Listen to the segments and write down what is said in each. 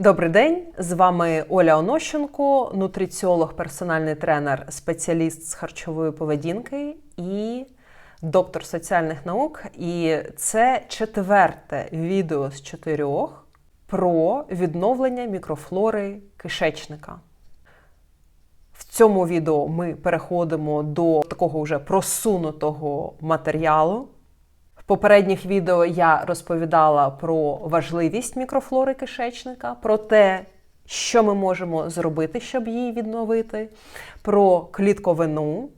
Добрий день, з вами Оля Онощенко, нутриціолог, персональний тренер, спеціаліст з харчової поведінки і доктор соціальних наук. І це четверте відео з чотирьох про відновлення мікрофлори кишечника. В цьому відео ми переходимо до такого вже просунутого матеріалу. Попередніх відео я розповідала про важливість мікрофлори кишечника, про те, що ми можемо зробити, щоб її відновити, про клітковину.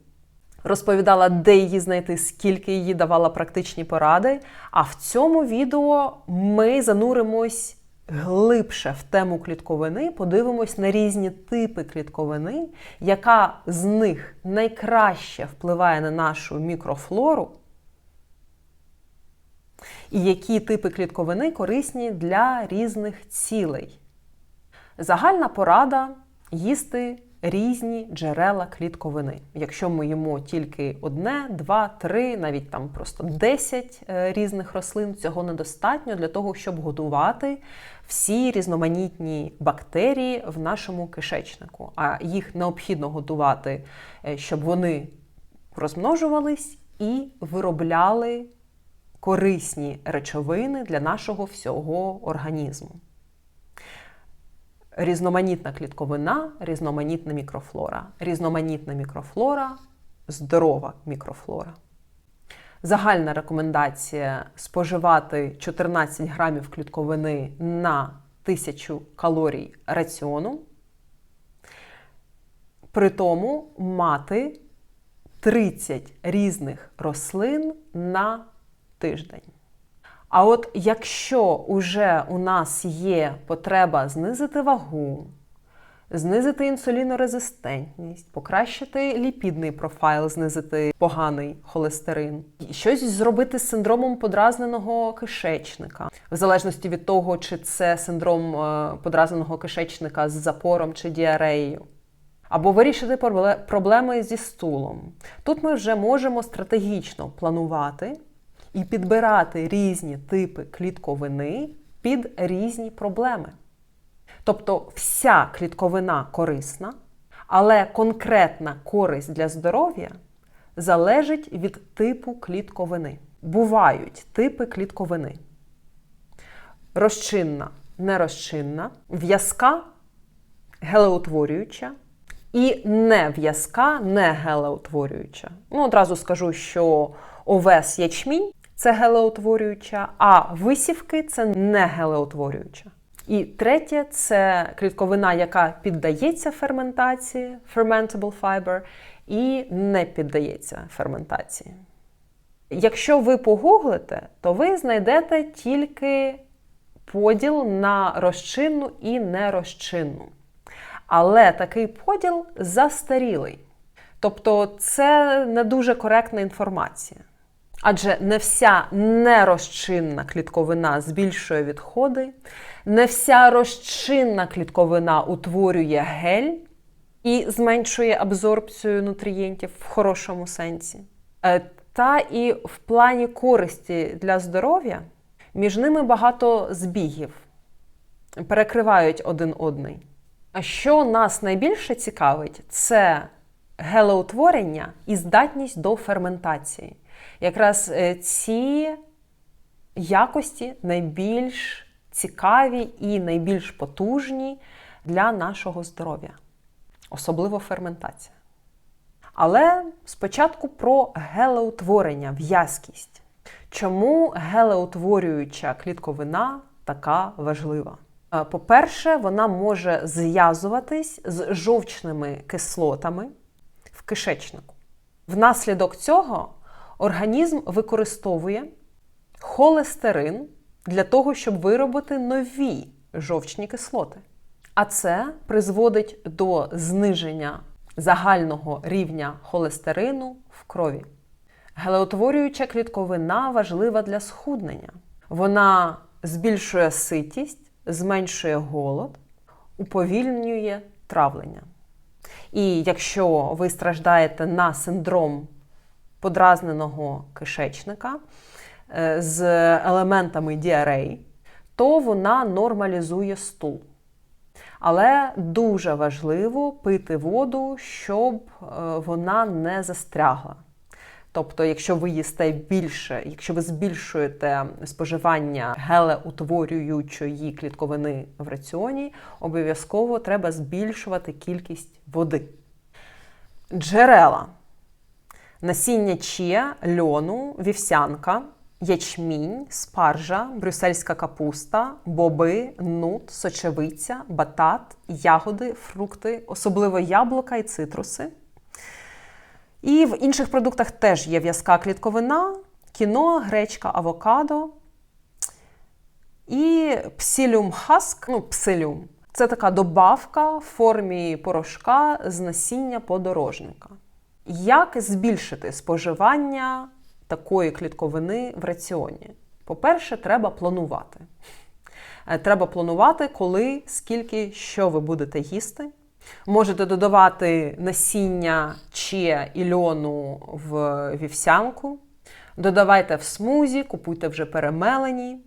Розповідала, де її знайти, скільки її давала практичні поради. А в цьому відео ми зануримось глибше в тему клітковини, подивимось на різні типи клітковини, яка з них найкраще впливає на нашу мікрофлору, і які типи клітковини корисні для різних цілей. Загальна порада їсти різні джерела клітковини. Якщо ми їмо тільки одне, два, три, навіть там просто 10 е, різних рослин, цього недостатньо для того, щоб годувати всі різноманітні бактерії в нашому кишечнику. А їх необхідно годувати, е, щоб вони розмножувались і виробляли корисні речовини для нашого всього організму. Різноманітна клітковина, різноманітна мікрофлора. Різноманітна мікрофлора, здорова мікрофлора. Загальна рекомендація споживати 14 грамів клітковини на 1000 калорій раціону. При тому мати 30 різних рослин на тиждень. А от якщо уже у нас є потреба знизити вагу, знизити інсулінорезистентність, покращити ліпідний профайл, знизити поганий холестерин, щось зробити з синдромом подразненого кишечника, в залежності від того, чи це синдром е, подразненого кишечника з запором чи діареєю. Або вирішити проблеми зі стулом. Тут ми вже можемо стратегічно планувати і підбирати різні типи клітковини під різні проблеми. Тобто вся клітковина корисна, але конкретна користь для здоров'я залежить від типу клітковини. Бувають типи клітковини. Розчинна, нерозчинна, в'язка, гелеутворююча і нев'язка, не гелеутворююча. Ну, одразу скажу, що овес ячмінь це гелеутворююча, а висівки це не гелеутворююча. І третє це клітковина, яка піддається ферментації, fermentable fiber, і не піддається ферментації. Якщо ви погуглите, то ви знайдете тільки поділ на розчинну і нерозчинну. Але такий поділ застарілий. Тобто це не дуже коректна інформація. Адже не вся нерозчинна клітковина збільшує відходи, не вся розчинна клітковина утворює гель і зменшує абсорбцію нутрієнтів в хорошому сенсі. Е, та і в плані користі для здоров'я між ними багато збігів, перекривають один одний. А що нас найбільше цікавить, це гелеутворення і здатність до ферментації. Якраз е, ці якості найбільш цікаві і найбільш потужні для нашого здоров'я, особливо ферментація. Але спочатку про гелеутворення, в'язкість. Чому гелеутворююча клітковина така важлива? Е, по-перше, вона може зв'язуватись з жовчними кислотами в кишечнику. Внаслідок цього організм використовує холестерин для того, щоб виробити нові жовчні кислоти. А це призводить до зниження загального рівня холестерину в крові. Гелеотворююча клітковина важлива для схуднення. Вона збільшує ситість, зменшує голод, уповільнює травлення. І якщо ви страждаєте на синдром подразненого кишечника е, з елементами діарей, то вона нормалізує стул. Але дуже важливо пити воду, щоб е, вона не застрягла. Тобто, якщо ви їсте більше, якщо ви збільшуєте споживання гелеутворюючої клітковини в раціоні, обов'язково треба збільшувати кількість води. Джерела. Насіння чія, льону, вівсянка, ячмінь, спаржа, брюссельська капуста, боби, нут, сочевиця, батат, ягоди, фрукти, особливо яблука і цитруси. І в інших продуктах теж є в'язка клітковина, кіно, гречка, авокадо і псилюм хаск, ну, псилюм. Це така добавка в формі порошка з насіння подорожника. Як збільшити споживання такої клітковини в раціоні? По-перше, треба планувати. Е, треба планувати, коли, скільки, що ви будете їсти. Можете додавати насіння чия і льону в вівсянку. Додавайте в смузі, купуйте вже перемелені,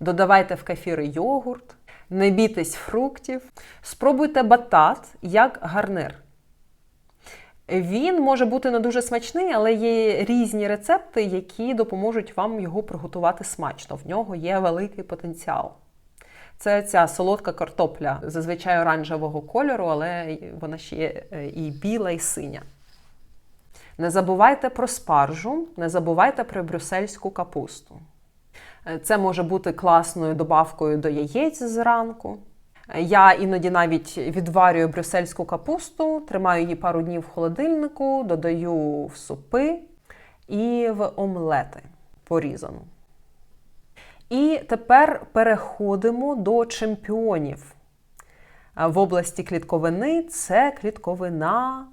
додавайте в кефіри йогурт, не бійтесь фруктів. Спробуйте батат як гарнир. Він може бути не дуже смачний, але є різні рецепти, які допоможуть вам його приготувати смачно. В нього є великий потенціал. Це ця солодка картопля, зазвичай оранжевого кольору, але вона ще є е, і біла, і синя. Не забувайте про спаржу, не забувайте про брюссельську капусту. Е, це може бути класною добавкою до яєць зранку. Я іноді навіть відварюю брюссельську капусту, тримаю її пару днів в холодильнику, додаю в супи і в омлети порізану. І тепер переходимо до чемпіонів. В області клітковини це клітковина,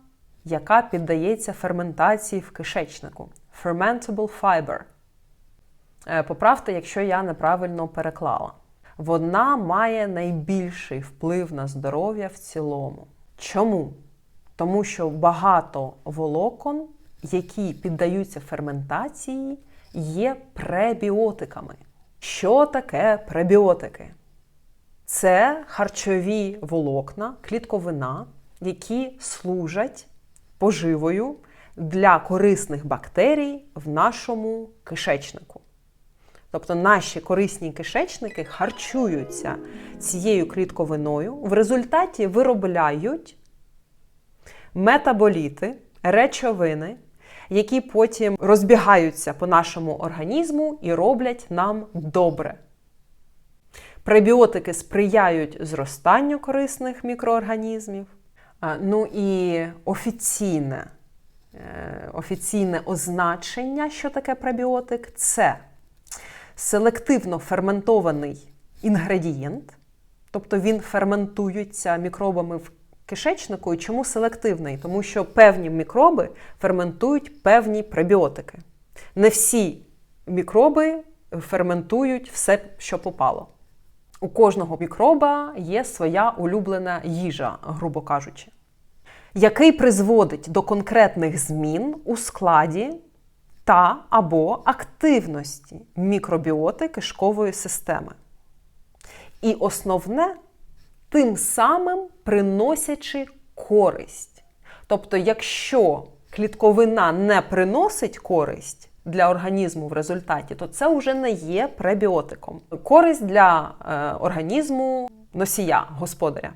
яка піддається ферментації в кишечнику. Fermentable fiber. Е, поправте, якщо я неправильно переклала. Вона має найбільший вплив на здоров'я в цілому. Чому? Тому що багато волокон, які піддаються ферментації, є пребіотиками. Що таке пребіотики? Це харчові волокна, клітковина, які служать поживою для корисних бактерій в нашому кишечнику. Тобто наші корисні кишечники харчуються цією клітковиною, в результаті виробляють метаболіти, речовини, які потім розбігаються по нашому організму і роблять нам добре. Пребіотики сприяють зростанню корисних мікроорганізмів. Ну і офіційне, е, офіційне означення, що таке пребіотик, це селективно ферментований інгредієнт, тобто він ферментується мікробами в кишечнику. І чому селективний? Тому що певні мікроби ферментують певні пребіотики. Не всі мікроби ферментують все, що попало. У кожного мікроба є своя улюблена їжа, грубо кажучи, який призводить до конкретних змін у складі та або активності мікробіоти кишкової системи. І основне, тим самим приносячи користь. Тобто, якщо клітковина не приносить користь для організму в результаті, то це вже не є пребіотиком. Користь для е, організму носія, господаря.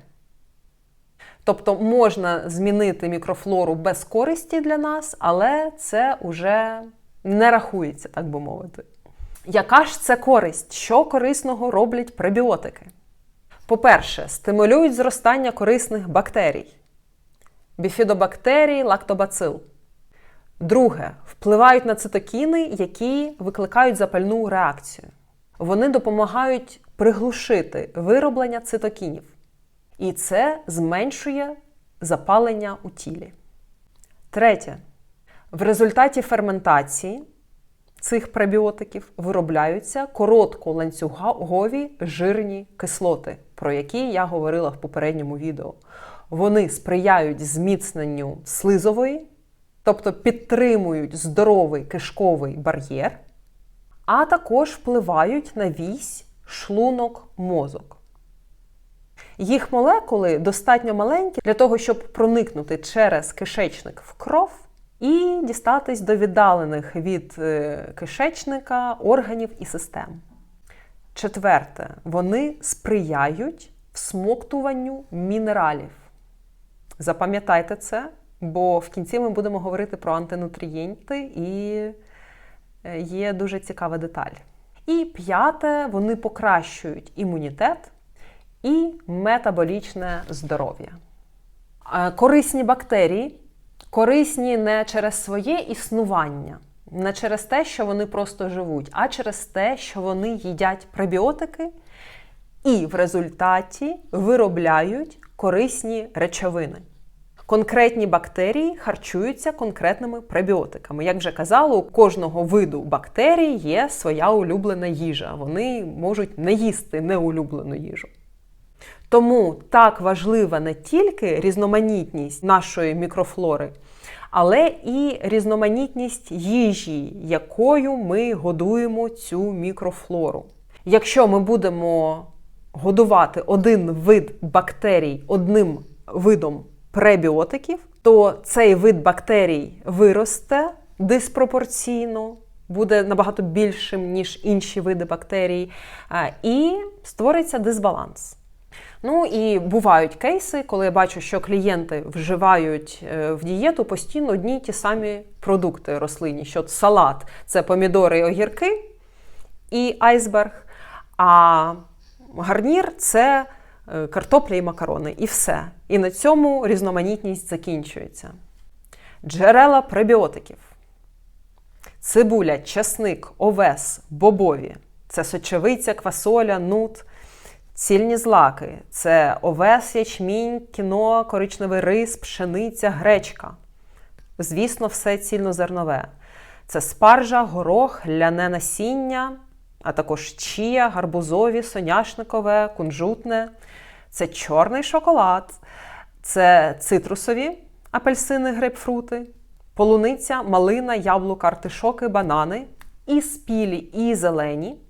Тобто можна змінити мікрофлору без користі для нас, але це вже не рахується, так би мовити. Яка ж це користь? Що корисного роблять пребіотики? По-перше, стимулюють зростання корисних бактерій, біфідобактерій, лактобацил. Друге, впливають на цитокіни, які викликають запальну реакцію. Вони допомагають приглушити вироблення цитокінів. І це зменшує запалення у тілі. Третє. В результаті ферментації цих пребіотиків виробляються коротколанцюгові жирні кислоти, про які я говорила в попередньому відео. Вони сприяють зміцненню слизової, тобто підтримують здоровий кишковий бар'єр, а також впливають на вісь шлунок мозок. Їх молекули достатньо маленькі для того, щоб проникнути через кишечник в кров і дістатись до віддалених від е, кишечника органів і систем. Четверте, вони сприяють всмоктуванню мінералів. Запам'ятайте це, бо в кінці ми будемо говорити про антинутрієнти і е, є дуже цікава деталь. І п'яте, вони покращують імунітет і метаболічне здоров'я. Е, Корисні бактерії корисні не через своє існування, не через те, що вони просто живуть, а через те, що вони їдять пребіотики і в результаті виробляють корисні речовини. Конкретні бактерії харчуються конкретними пребіотиками. Як вже казала, у кожного виду бактерій є своя улюблена їжа. Вони можуть не їсти неулюблену їжу. Тому так важлива не тільки різноманітність нашої мікрофлори, але і різноманітність їжі, якою ми годуємо цю мікрофлору. Якщо ми будемо годувати один вид бактерій одним видом пребіотиків, то цей вид бактерій виросте диспропорційно, буде набагато більшим, ніж інші види бактерій, і створиться дисбаланс. Ну і бувають кейси, коли я бачу, що клієнти вживають е, в дієту постійно одні й ті самі продукти рослинні. Що салат це помідори і огірки і айсберг, а гарнір це е, картопля і макарони. І все. І на цьому різноманітність закінчується. Джерела пребіотиків. Цибуля, часник, овес, бобові. Це сочевиця, квасоля, нут. Цільні злаки це овес, ячмінь, кіно, коричневий рис, пшениця, гречка. Звісно, все цільнозернове. Це спаржа, горох, ляне насіння, а також чія, гарбузові, соняшникове, кунжутне. Це чорний шоколад, це цитрусові апельсини, грейпфрути, полуниця, малина, яблука, артишоки, банани, і спілі, і зелені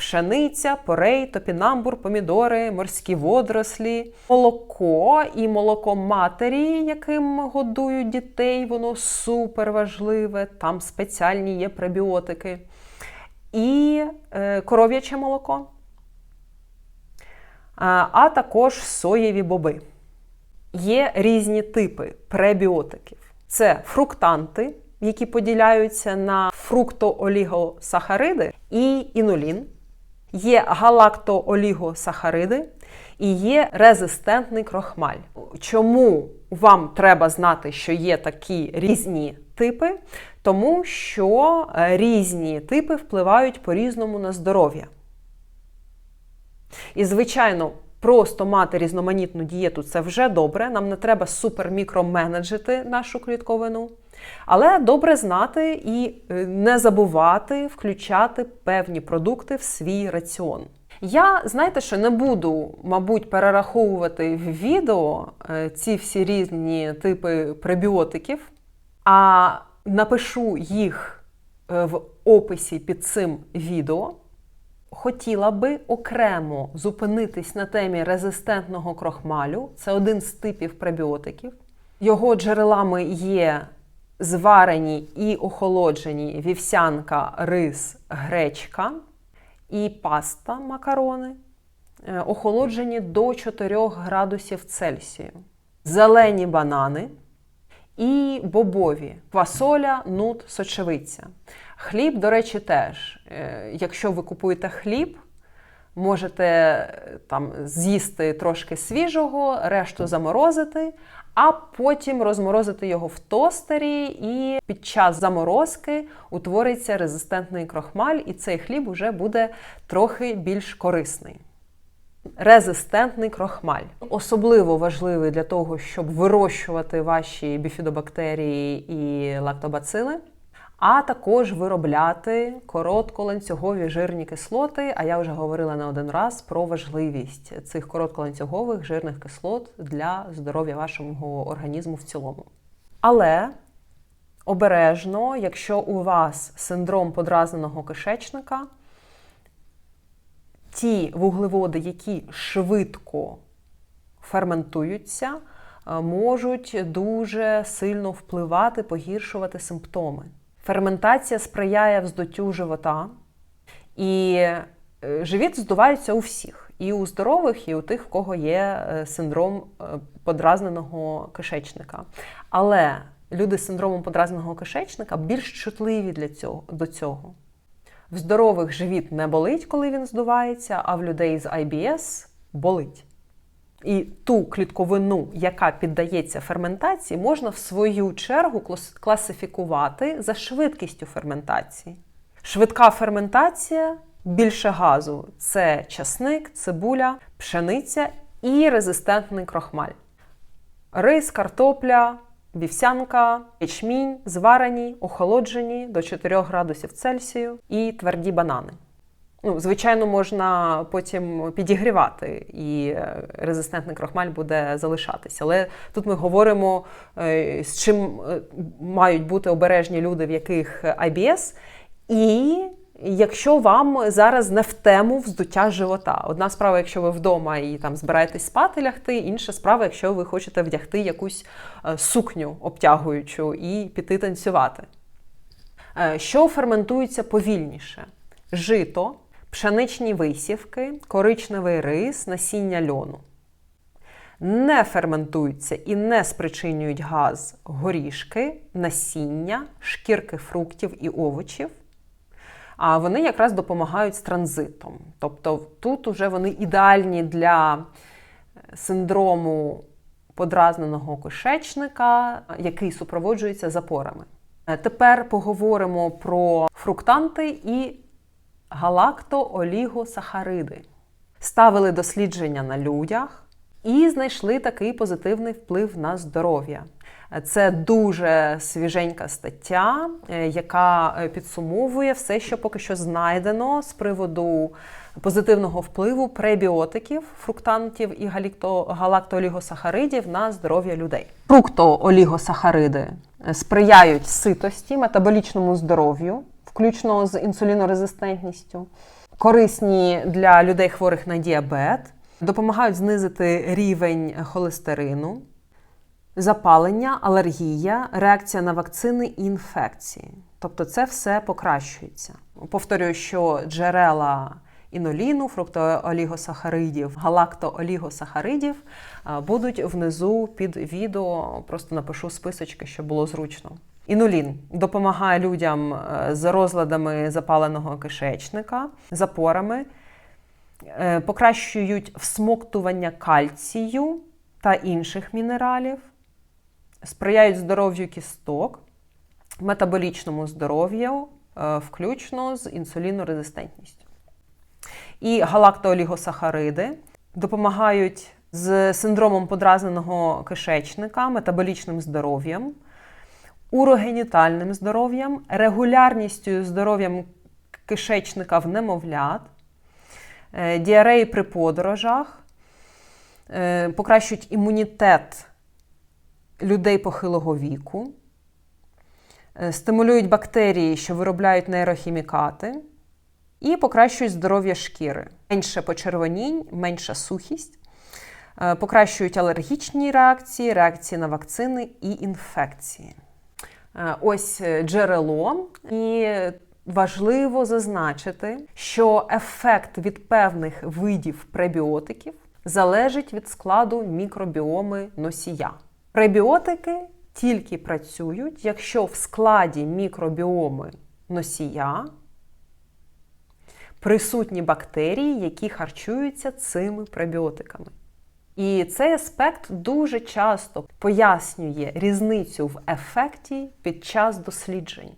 пшениця, порей, топінамбур, помідори, морські водорослі, молоко і молоко матері, яким годують дітей, воно супер важливе, там спеціальні є пребіотики. І е, коров'яче молоко, а, а також соєві боби. Є різні типи пребіотиків. Це фруктанти, які поділяються на фруктоолігосахариди і інулін є галактоолігосахариди і є резистентний крохмаль. Чому вам треба знати, що є такі різні типи? Тому що е, різні типи впливають по-різному на здоров'я. І, звичайно, просто мати різноманітну дієту це вже добре. Нам не треба супермікроменеджити нашу клітковину. Але добре знати і е, не забувати включати певні продукти в свій раціон. Я знаєте, що не буду, мабуть, перераховувати в відео е, ці всі різні типи пребіотиків, а напишу їх е, в описі під цим відео. Хотіла би окремо зупинитись на темі резистентного крохмалю. Це один з типів пребіотиків. Його джерелами є зварені і охолоджені вівсянка, рис, гречка і паста макарони, е, охолоджені до 4 градусів Цельсію, зелені банани і бобові, квасоля, нут, сочевиця. Хліб, до речі, теж. Е, якщо ви купуєте хліб, можете е, там з'їсти трошки свіжого, решту заморозити, а потім розморозити його в тостері, і під час заморозки утвориться резистентний крохмаль, і цей хліб уже буде трохи більш корисний. Резистентний крохмаль особливо важливий для того, щоб вирощувати ваші біфідобактерії і лактобацили а також виробляти коротколанцюгові жирні кислоти. А я вже говорила не один раз про важливість цих коротколанцюгових жирних кислот для здоров'я вашого організму в цілому. Але обережно, якщо у вас синдром подразненого кишечника, ті вуглеводи, які швидко ферментуються, е, можуть дуже сильно впливати, погіршувати симптоми. Ферментація сприяє вздуттю живота, і е, живіт здувається у всіх, і у здорових, і у тих, в кого є е, синдром подразненого кишечника. Але люди з синдромом подразненого кишечника більш чутливі для цього, до цього. В здорових живіт не болить, коли він здувається, а в людей з IBS болить. І ту клітковину, яка піддається ферментації, можна в свою чергу класифікувати за швидкістю ферментації. Швидка ферментація більше газу це часник, цибуля, пшениця і резистентний крохмаль. Рис, картопля, вівсянка, ячмінь, зварені, охолоджені до 4 градусів Цельсію і тверді банани. Ну, Звичайно, можна потім підігрівати, і е, резистентний крохмаль буде залишатися. Але тут ми говоримо, е, з чим е, мають бути обережні люди, в яких IBS, і якщо вам зараз не в тему вздуття живота. Одна справа, якщо ви вдома і там збираєтесь спати лягти, інша справа, якщо ви хочете вдягти якусь сукню обтягуючу і піти танцювати. Що ферментується повільніше? Жито пшеничні висівки, коричневий рис, насіння льону. Не ферментуються і не спричинюють газ горішки, насіння, шкірки фруктів і овочів. А вони якраз допомагають з транзитом. Тобто тут вже вони ідеальні для синдрому подразненого кишечника, який супроводжується запорами. Тепер поговоримо про фруктанти і галактоолігосахариди. Ставили дослідження на людях і знайшли такий позитивний вплив на здоров'я. Це дуже свіженька стаття, е, яка е, підсумовує все, що поки що знайдено з приводу позитивного впливу пребіотиків, фруктантів і галактоолігосахаридів на здоров'я людей. Фруктоолігосахариди сприяють ситості, метаболічному здоров'ю, включно з інсулінорезистентністю, корисні для людей хворих на діабет, допомагають знизити рівень холестерину, запалення, алергія, реакція на вакцини і інфекції. Тобто це все покращується. Повторюю, що джерела іноліну, фруктоолігосахаридів, галактоолігосахаридів будуть внизу під відео. Просто напишу списочки, щоб було зручно. Інулін допомагає людям е, з розладами запаленого кишечника, запорами, е, покращують всмоктування кальцію та інших мінералів, сприяють здоров'ю кісток, метаболічному здоров'ю, е, включно з інсулінорезистентністю. І галактоолігосахариди допомагають з синдромом подразненого кишечника, метаболічним здоров'ям урогенітальним здоров'ям, регулярністю здоров'ям кишечника в немовлят, е, діареї при подорожах, е, покращують імунітет людей похилого віку, е, стимулюють бактерії, що виробляють нейрохімікати, і покращують здоров'я шкіри. Менше почервонінь, менша сухість. Покращують алергічні реакції, реакції на вакцини і інфекції. Е, ось е, джерело, і важливо зазначити, що ефект від певних видів пребіотиків залежить від складу мікробіоми носія. Пребіотики тільки працюють, якщо в складі мікробіоми носія присутні бактерії, які харчуються цими пребіотиками. І цей аспект дуже часто пояснює різницю в ефекті під час досліджень.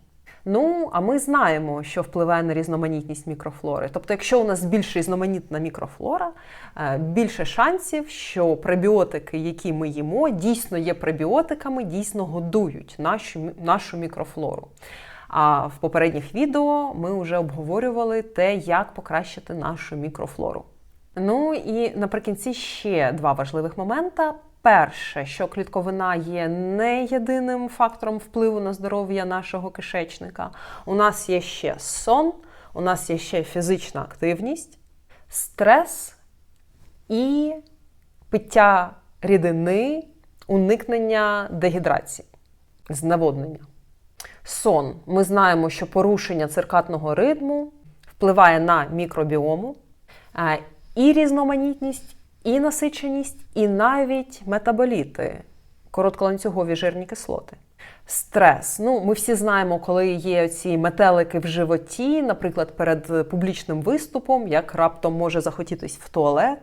Ну, а ми знаємо, що впливає на різноманітність мікрофлори. Тобто, якщо у нас більш різноманітна мікрофлора, е, більше шансів, що пребіотики, які ми їмо, дійсно є пребіотиками, дійсно годують нашу, нашу мікрофлору. А в попередніх відео ми вже обговорювали те, як покращити нашу мікрофлору. Ну і наприкінці ще два важливих момента. Перше, що клітковина є не єдиним фактором впливу на здоров'я нашого кишечника. У нас є ще сон, у нас є ще фізична активність. стрес і пиття рідини, уникнення дегідрації, зневоднення. Сон. Ми знаємо, що порушення циркатного ритму впливає на мікробіому, е, і різноманітність, і насиченість, і навіть метаболіти, коротколанцюгові жирні кислоти. Стрес. Ну, ми всі знаємо, коли є ці метелики в животі, наприклад, перед публічним виступом, як раптом може захотітись в туалет.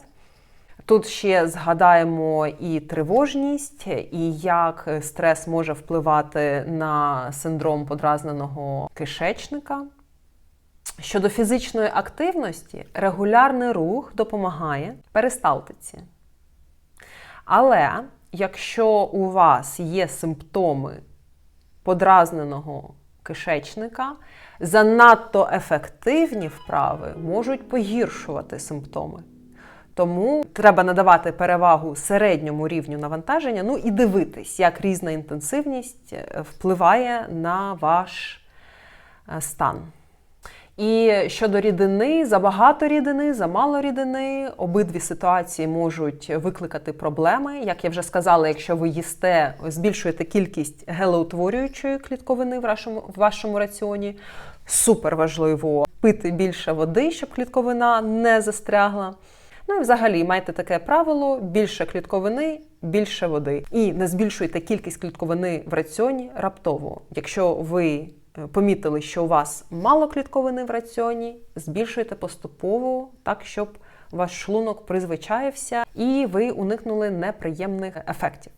Тут ще згадаємо і тривожність, і як стрес може впливати на синдром подразненого кишечника. Щодо фізичної активності, регулярний рух допомагає перисталтиці. Але якщо у вас є симптоми подразненого кишечника, занадто ефективні вправи можуть погіршувати симптоми. Тому треба надавати перевагу середньому рівню навантаження, ну і дивитись, як різна інтенсивність е, впливає на ваш е, стан. І щодо рідини, забагато рідини, замало рідини, обидві ситуації можуть викликати проблеми. Як я вже сказала, якщо ви їсте, збільшуєте кількість гелеутворюючої клітковини в вашому, в вашому раціоні, супер важливо пити більше води, щоб клітковина не застрягла. Ну і взагалі майте таке правило: більше клітковини, більше води. І не збільшуйте кількість клітковини в раціоні раптово. Якщо ви помітили, що у вас мало клітковини в раціоні, збільшуйте поступово, так, щоб ваш шлунок призвичаєвся і ви уникнули неприємних ефектів.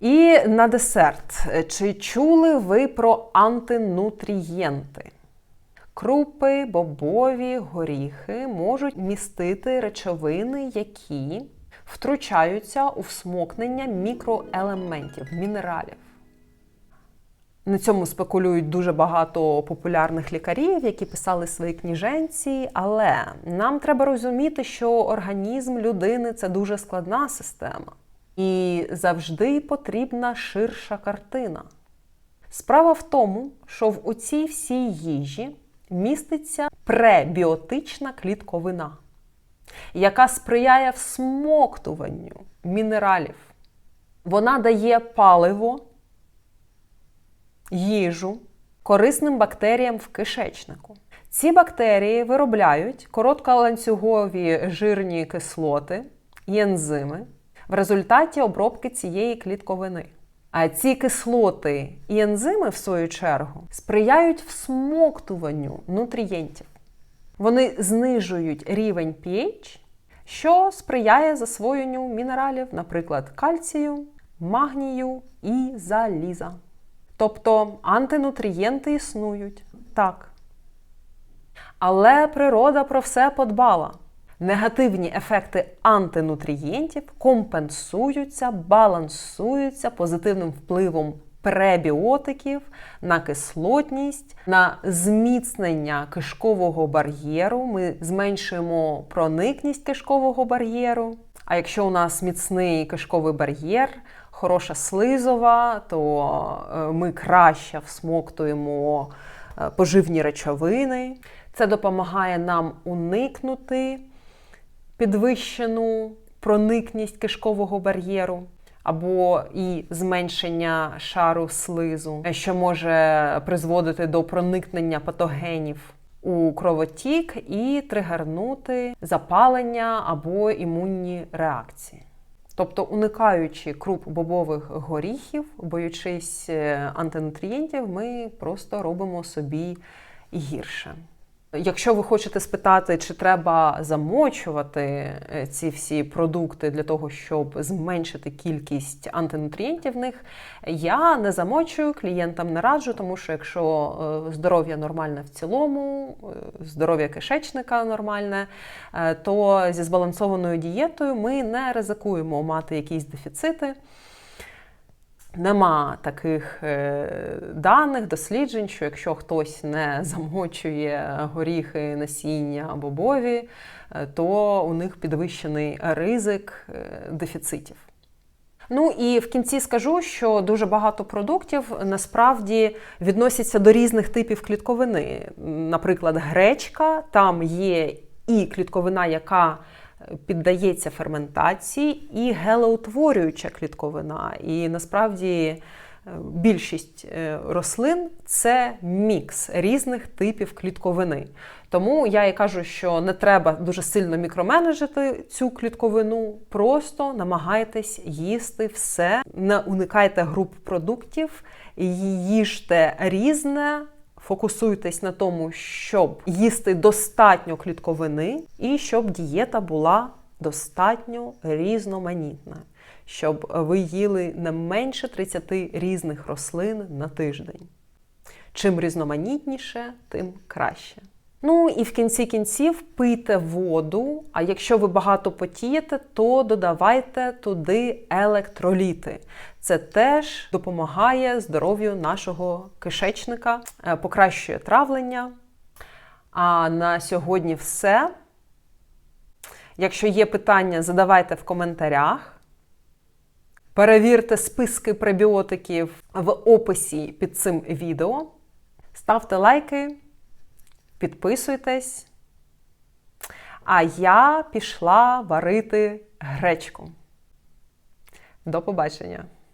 І на десерт. Чи чули ви про антинутрієнти? Крупи, бобові, горіхи можуть містити речовини, які втручаються у всмокнення мікроелементів, мінералів. На цьому спекулюють дуже багато популярних лікарів, які писали свої кніженці. Але нам треба розуміти, що організм людини це дуже складна система. І завжди потрібна ширша картина. Справа в тому, що в оцій всій їжі міститься пребіотична клітковина, яка сприяє всмоктуванню мінералів. Вона дає паливо, їжу корисним бактеріям в кишечнику. Ці бактерії виробляють коротколанцюгові жирні кислоти і ензими в результаті обробки цієї клітковини. А ці кислоти і ензими, в свою чергу, сприяють всмоктуванню нутрієнтів. Вони знижують рівень pH, що сприяє засвоєнню мінералів, наприклад, кальцію, магнію і заліза. Тобто антинутрієнти існують так. Але природа про все подбала. Негативні ефекти антинутрієнтів компенсуються, балансуються позитивним впливом пребіотиків на кислотність, на зміцнення кишкового бар'єру. Ми зменшуємо проникність кишкового бар'єру. А якщо у нас міцний кишковий бар'єр, хороша слизова, то е, ми краще всмоктуємо е, поживні речовини. Це допомагає нам уникнути підвищену проникність кишкового бар'єру. Або і зменшення шару слизу, що може призводити до проникнення патогенів у кровотік і тригернути запалення або імунні реакції. Тобто, уникаючи круп бобових горіхів, боючись е, антинутрієнтів, ми просто робимо собі гірше. Якщо ви хочете спитати, чи треба замочувати е, ці всі продукти для того, щоб зменшити кількість антинутрієнтів в них, я не замочую, клієнтам не раджу, тому що якщо е, здоров'я нормальне в цілому, е, здоров'я кишечника нормальне, то зі збалансованою дієтою ми не ризикуємо мати якісь дефіцити. Нема таких е, даних, досліджень, що якщо хтось не замочує горіхи, насіння бобові, е, то у них підвищений ризик е, дефіцитів. Ну і в кінці скажу, що дуже багато продуктів насправді відносяться до різних типів клітковини. Наприклад, гречка, там є і клітковина, яка піддається ферментації, і гелоутворююча клітковина. І насправді е, більшість е, рослин це мікс різних типів клітковини. Тому я і кажу, що не треба дуже сильно мікроменеджити цю клітковину, просто намагайтесь їсти все, не уникайте груп продуктів, їжте різне. Фокусуйтесь на тому, щоб їсти достатньо клітковини і щоб дієта була достатньо різноманітна, щоб ви їли не менше 30 різних рослин на тиждень. Чим різноманітніше, тим краще. Ну і в кінці кінців пийте воду. А якщо ви багато потієте, то додавайте туди електроліти. Це теж допомагає здоров'ю нашого кишечника, е, покращує травлення. А на сьогодні все. Якщо є питання, задавайте в коментарях. Перевірте списки пребіотиків в описі під цим відео. Ставте лайки, підписуйтесь. А я пішла варити гречку. До побачення!